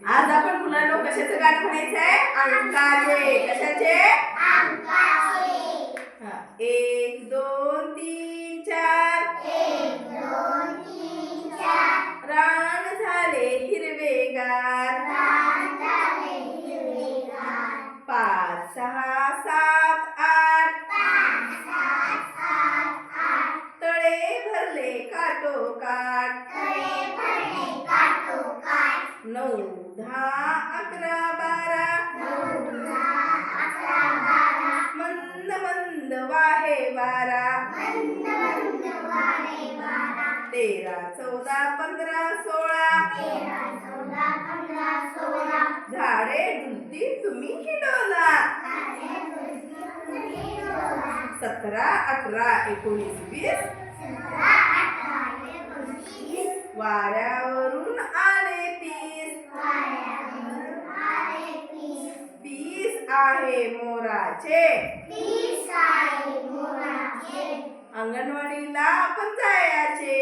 आज आपण मुलांना कशाचं गाणं म्हणायचंय? अंकाचे कशाचे? एक दोन तीन चार. रान झाले हिरवेगार पाच सहा सात आठ. तळे भरले काठोकाठ नऊ दहा अकरा बारा. मंद मंद वाहे वारा. तेरा चौदा पंधरा सोळा. झाडे डुलती तुम्ही हिडोला सतरा अठरा एकोणीस वीस. वाऱ्यावरून કાહે મોરા છે? મોરા છે. આંગણવાડી પંચાયા છે.